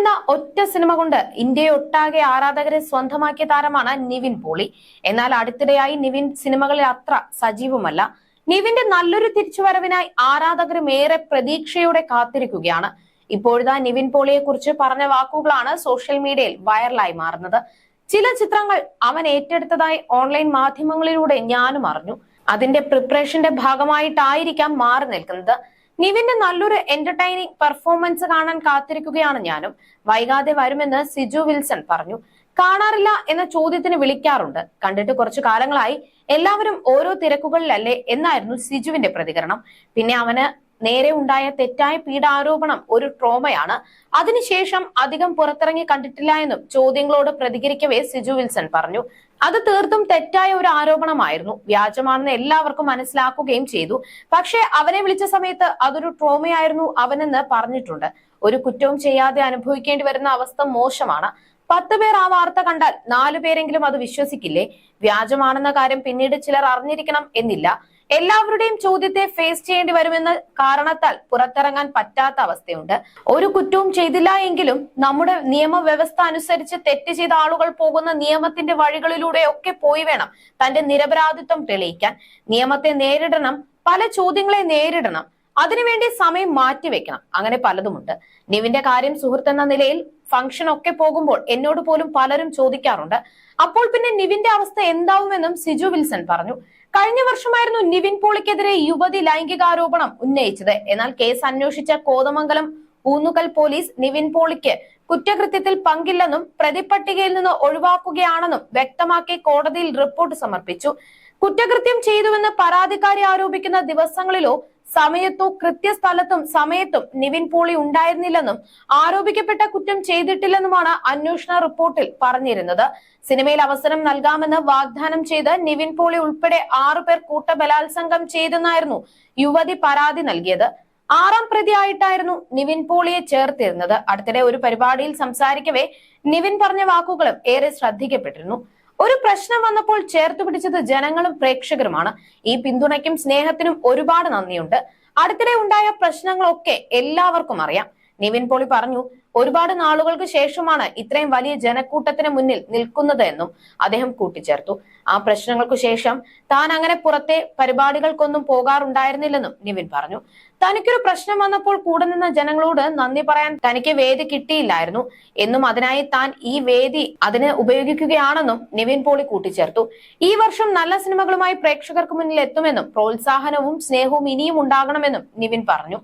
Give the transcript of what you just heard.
എന്ന ഒറ്റ സിനിമ കൊണ്ട് ഇന്ത്യയൊട്ടാകെ ആരാധകരെ സ്വന്തമാക്കിയ താരമാണ് നിവിൻ പോളി. എന്നാൽ അടുത്തിടെയായി നിവിൻ സിനിമകളിൽ അത്ര സജീവമല്ല. നിവിന്റെ നല്ലൊരു തിരിച്ചുവരവിനായി ആരാധകരും ഏറെ പ്രതീക്ഷയോടെ കാത്തിരിക്കുകയാണ്. ഇപ്പോഴത്തെ നിവിൻ പോളിയെ കുറിച്ച് പറഞ്ഞ വാക്കുകളാണ് സോഷ്യൽ മീഡിയയിൽ വൈറലായി മാറുന്നത്. ചില ചിത്രങ്ങൾ അവൻ ഏറ്റെടുത്തതായി ഓൺലൈൻ മാധ്യമങ്ങളിലൂടെ ഞാനും അറിഞ്ഞു. അതിന്റെ പ്രിപ്പറേഷന്റെ ഭാഗമായിട്ടായിരിക്കാം മാറി നിൽക്കുന്നത്. നിവിന്റെ നല്ലൊരു എന്റർടൈനിങ് പെർഫോമൻസ് കാണാൻ കാത്തിരിക്കുകയാണ് ഞാനും. വൈകാതെ വരുമെന്ന് സിജു വിൽസൺ പറഞ്ഞു. കാണാറില്ല എന്ന ചോദ്യത്തിന് വിളിക്കാറുണ്ട്. കണ്ടിട്ട് കുറച്ചു കാലങ്ങളായി എല്ലാവരും ഓരോ തിരക്കുകളിലല്ലേ എന്നായിരുന്നു സിജുവിന്റെ പ്രതികരണം. പിന്നെ അവന് നേരെ ഉണ്ടായ തെറ്റായ പീഡാരോപണം ഒരു ട്രോമയാണ്. അതിനുശേഷം അധികം പുറത്തിറങ്ങി കണ്ടിട്ടില്ല എന്നും ചോദ്യങ്ങളോട് പ്രതികരിക്കവേ സിജു വിൽസൺ പറഞ്ഞു. അത് തീർത്തും തെറ്റായ ഒരു ആരോപണമായിരുന്നു. വ്യാജമാണെന്ന് എല്ലാവർക്കും മനസ്സിലാക്കുകയും ചെയ്തു. പക്ഷേ അവനെ വിളിച്ച സമയത്ത് അതൊരു ട്രോമയായിരുന്നു അവനെന്ന് പറഞ്ഞിട്ടുണ്ട്. ഒരു കുറ്റവും ചെയ്യാതെ അനുഭവിക്കേണ്ടി വരുന്ന അവസ്ഥ മോശമാണ്. പത്ത് പേർ ആ വാർത്ത കണ്ടാൽ നാലു പേരെങ്കിലും അത് വിശ്വസിക്കില്ലേ? വ്യാജമാണെന്ന കാര്യം പിന്നീട് ചിലർ അറിഞ്ഞിരിക്കണം എന്നില്ല. എല്ലാവരുടെയും ചോദ്യത്തെ ഫേസ് ചെയ്യേണ്ടി വരുമെന്ന കാരണത്താൽ പുറത്തിറങ്ങാൻ പറ്റാത്ത അവസ്ഥയുണ്ട്. ഒരു കുറ്റവും ചെയ്തില്ല എങ്കിലും നമ്മുടെ നിയമവ്യവസ്ഥ അനുസരിച്ച് തെറ്റ് ചെയ്ത ആളുകൾ പോകുന്ന നിയമത്തിന്റെ വഴികളിലൂടെ ഒക്കെ പോയി വേണം തന്റെ നിരപരാധിത്വം തെളിയിക്കാൻ. നിയമത്തെ നേരിടണം പല ചോദ്യങ്ങളെ നേരിടണം. അതിനുവേണ്ടി സമയം മാറ്റിവെക്കണം അങ്ങനെ പലതുമുണ്ട്. നിവിന്റെ കാര്യം സുഹൃത്ത് എന്ന നിലയിൽ ഫംഗ്ഷൻ ഒക്കെ പോകുമ്പോൾ എന്നോട് പോലും പലരും ചോദിക്കാറുണ്ട്. അപ്പോൾ പിന്നെ നിവിന്റെ അവസ്ഥ എന്താവുമെന്നും സിജു വിൽസൺ പറഞ്ഞു. കഴിഞ്ഞ വർഷമായിരുന്നു നിവിൻ പോളിക്കെതിരെ യുവതി ലൈംഗികാരോപണം ഉന്നയിച്ചത്. എന്നാൽ കേസ് അന്വേഷിച്ച കോതമംഗലം ഊന്നുകൽ പോലീസ് നിവിൻ പോളിക്ക് കുറ്റകൃത്യത്തിൽ പങ്കില്ലെന്നും പ്രതിപട്ടികയിൽ നിന്ന് ഒഴിവാക്കുകയാണെന്നും വ്യക്തമാക്കി കോടതിയിൽ റിപ്പോർട്ട് സമർപ്പിച്ചു. കുറ്റകൃത്യം ചെയ്തുവെന്ന് പരാതിക്കാരി ആരോപിക്കുന്ന ദിവസങ്ങളിലോ സമയത്തോ കൃത്യസ്ഥലത്തും സമയത്തും നിവിൻ പോളി ഉണ്ടായിരുന്നില്ലെന്നും ആരോപിക്കപ്പെട്ട കുറ്റം ചെയ്തിട്ടില്ലെന്നുമാണ് അന്വേഷണ റിപ്പോർട്ടിൽ പറഞ്ഞിരുന്നത്. സിനിമയിൽ അവസരം നൽകാമെന്ന് വാഗ്ദാനം ചെയ്ത് നിവിൻ പോളി ഉൾപ്പെടെ ആറുപേർ കൂട്ടബലാത്സംഗം ചെയ്തെന്നായിരുന്നു യുവതി പരാതി നൽകിയത്. ആറാം പ്രതിയായിട്ടായിരുന്നു നിവിൻ പോളിയെ ചേർത്തിരുന്നത്. അടുത്തിടെ ഒരു പരിപാടിയിൽ സംസാരിക്കവേ നിവിൻ പറഞ്ഞ വാക്കുകളും ഏറെ ശ്രദ്ധിക്കപ്പെട്ടിരുന്നു. ഒരു പ്രശ്നം വന്നപ്പോൾ ചേർത്ത് പിടിച്ചത് ജനങ്ങളും പ്രേക്ഷകരുമാണ്. ഈ പിന്തുണയ്ക്കും സ്നേഹത്തിനും ഒരുപാട് നന്ദിയുണ്ട്. അടുത്തിടെ ഉണ്ടായ പ്രശ്നങ്ങളൊക്കെ എല്ലാവർക്കും അറിയാം. നിവിൻ പോളി പറഞ്ഞു ഒരുപാട് നാളുകൾക്ക് ശേഷമാണ് ഇത്രയും വലിയ ജനക്കൂട്ടത്തിന് മുന്നിൽ നിൽക്കുന്നത് എന്നും അദ്ദേഹം കൂട്ടിച്ചേർത്തു. ആ പ്രശ്നങ്ങൾക്കു ശേഷം താൻ അങ്ങനെ പുറത്തെ പരിപാടികൾക്കൊന്നും പോകാറുണ്ടായിരുന്നില്ലെന്നും നിവിൻ പറഞ്ഞു. തനിക്കൊരു പ്രശ്നം വന്നപ്പോൾ കൂടെ നിന്ന ജനങ്ങളോട് നന്ദി പറയാൻ തനിക്ക് വേദി കിട്ടിയില്ലായിരുന്നു. എന്നും അതിനായി താൻ ഈ വേദി അതിന് ഉപയോഗിക്കുകയാണെന്നും നിവിൻ പോളി കൂട്ടിച്ചേർത്തു. ഈ വർഷം നല്ല സിനിമകളുമായി പ്രേക്ഷകർക്ക് മുന്നിൽ എത്തുമെന്നും പ്രോത്സാഹനവും സ്നേഹവും ഇനിയും ഉണ്ടാകണമെന്നും നിവിൻ പറഞ്ഞു.